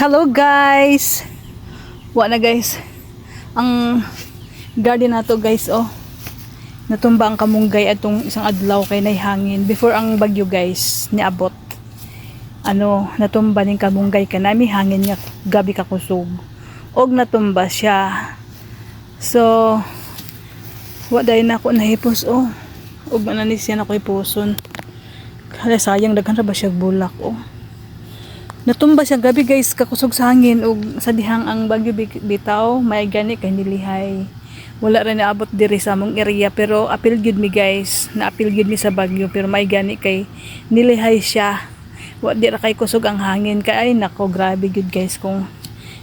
Hello guys! Wa na guys. Ang garden nato guys oh. Natumba ang kamunggay atong isang adlaw kay nay hangin before ang bagyo guys niabot. Ano, natumba ning kamunggay kanami hangin nga gabi ka kusog. Og natumba siya. So wa dahil na ako nahipos oh. Og manani siya na ko ipuson. Hala sayang daghan ra ba siya bulak oh. Natumba siya gabi guys kakusog sa hangin ug sa dihang ang bagyo bi- bitaw may gani kay nilihay. Wala ra naabot diri sa among area pero apil gyud mi guys. Naapil gyud mi sa bagyo pero may gani kay nilihay siya. Wa di ra kay kusog ang hangin kay ay nako grabe gyud guys kung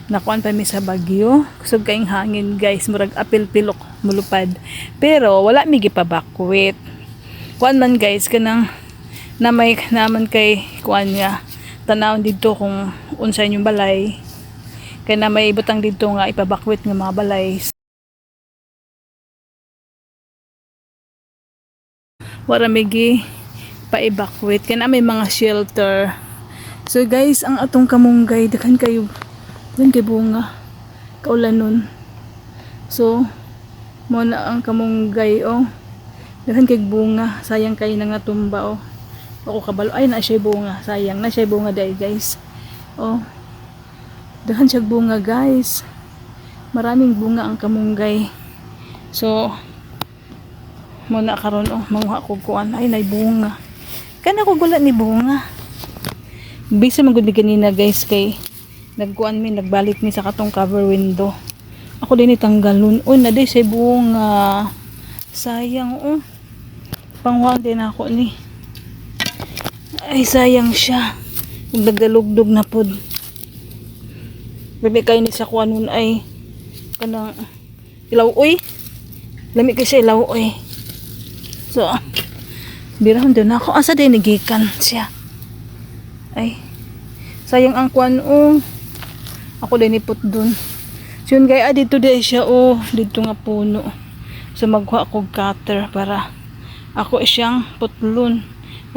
nakuan pa mi sa bagyo. Kusog kayong hangin guys murag apil pilok mulupad. Pero wala mi gipabakwit. Kuan man guys kanang na may naman kay kuan nga tanawon dito kung unsa inyong balay. Kay na may butang dito nga ipabakwit nga mga balay. Wala migi pa-evacuate kaya na may mga shelter. So guys ang atong kamunggay daghan kayo daghan kay bunga kaulan nun. So mo na ang kamunggay oh. Daghan kay bunga sayang kay na nga tumba oh ako kabalo. Ay na siya bunga. Sayang na siya bunga dahil guys. Oh. Daghan siya bunga guys. Maraming bunga ang kamunggay. So muna karon oh manguha ko kuan. Ay nay bunga. Kana ko gula ni bunga. Bisa man gud mi kanina guys kay nagkuan mi nagbalik mi sa katong cover window. Ako din itanggalon uy na di siya bunga. Sayang oh. Panghuang din ako ni ay sayang siya. Ug nagdalugdog na pod Labi kayo sa nun ay. Kanang ilaw uy. Lami kay siya ilaw uy. So birahon din ako. Asa din nagikan siya. Ay sayang ang kuan oh. Ako din ipot dun. So yun gaya dito din siya oh. Dito nga puno. So magkuha ko cutter para ako siyang putlon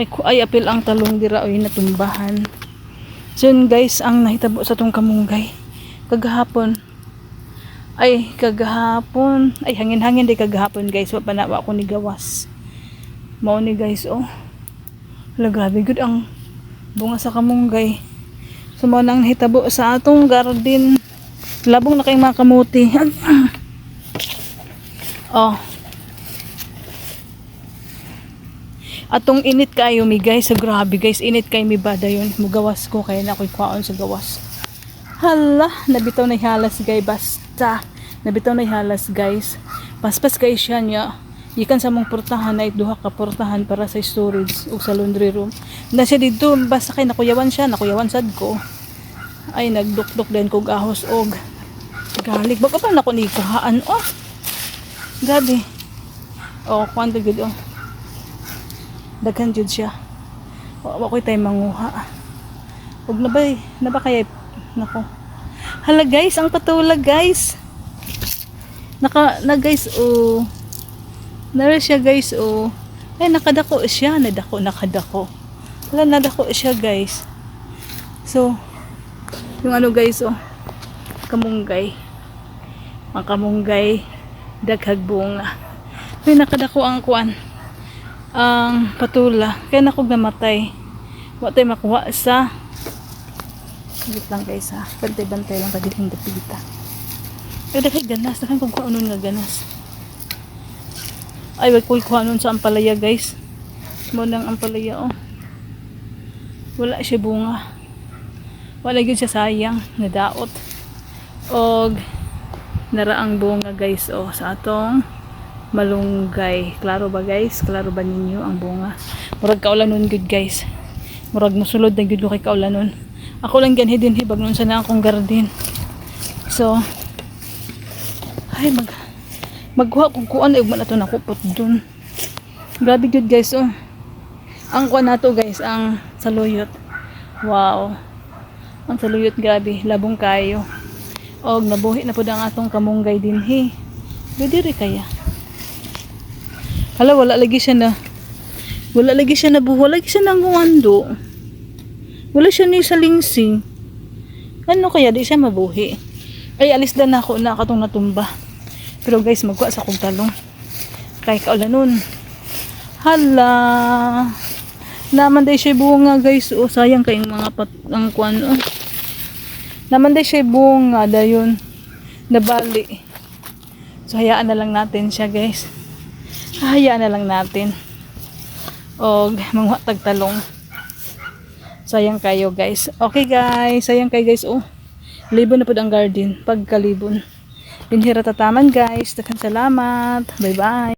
ku- ay apil ang talong dira oy natumbahan. So yun guys ang nahitabo sa tong kamunggay. Kagahapon ay kagahapon ay hangin-hangin di kagahapon guys. Wa pa na wa ako ni gawas mao ni guys oh. Hala, grabe good ang bunga sa kamunggay. So mao nang hitabo sa atong garden labong na kayong mga kamuti. Oh atong init kayo mi guys so grabe guys init kay mi bada yun. Mugawas ko kaya na ako'y kwaon sa gawas. Hala nabitaw na halas guys basta. Nabitaw na halas guys. Paspas kay siya niya ikan sa mong portahan na duha ka portahan para sa storage o sa laundry room. Na siya dito basta kay nakuyawan siya nakuyawan sad ko. Ay nagdukdok din kog ahos og. Galik baga pa na oh. Grabe. Oh kwanto gud oh daghan jud siya. Wa wa tay manguha. Ug na ba na ba kaya nako. Hala guys ang patula guys. Naka na guys oh nara siya guys oh ay nakadako siya. Nadako nakadako. Wala nadako siya guys. So yung ano guys oh kamunggay. Ang kamunggay daghag bunga. Ay nakadako ang kuan ang patula. Kaya nakog namatay. Wa tay makuha sa Wait lang guys ha. Bantay-bantay lang pwede kong dapita ay daghay ganas. Daghan kong kuha nga ganas. Ay wag ko'y kuha sa ampalaya guys. Mo nang ampalaya oh. Wala siya bunga. Wala yun siya sayang nadaot og naraang bunga guys oh sa atong malunggay. Klaro ba guys? Klaro ba ninyo ang bunga? Murag kaulan nun good guys. Murag musulod na good kay kaulan nun. Ako lang ganhi din hibag nun sa na akong garden. So, ay mag magkuha kung kuan ay ugman ato nakupot dun. Grabe good guys oh. Ang kuan nato guys, ang saluyot. Wow. Ang saluyot grabe, labong kayo. Og nabuhi na pud ang atong kamunggay dinhi. Rin kaya. Hala, wala lagi siya na. Wala lagi siya na buho. Wala lagi siya nang guwando. Wala siya ni sa lingsing. Ano kaya di siya mabuhi? Ay alis na ako na katong natumba. Pero guys, magwa sa kong talong. Kay kaulan nun. Hala. Naman day siya bunga guys. O sayang kayong mga pat ang kuan. Oh. Naman day siya bunga dayon. Nabali. So hayaan na lang natin siya guys. Hayaan na lang natin. Og mga tagtalong. Sayang kayo guys. Okay guys, sayang kayo guys. Oh. Libon na po ang garden. Pagkalibon. Binhira tataman guys. Dakan salamat. Bye bye.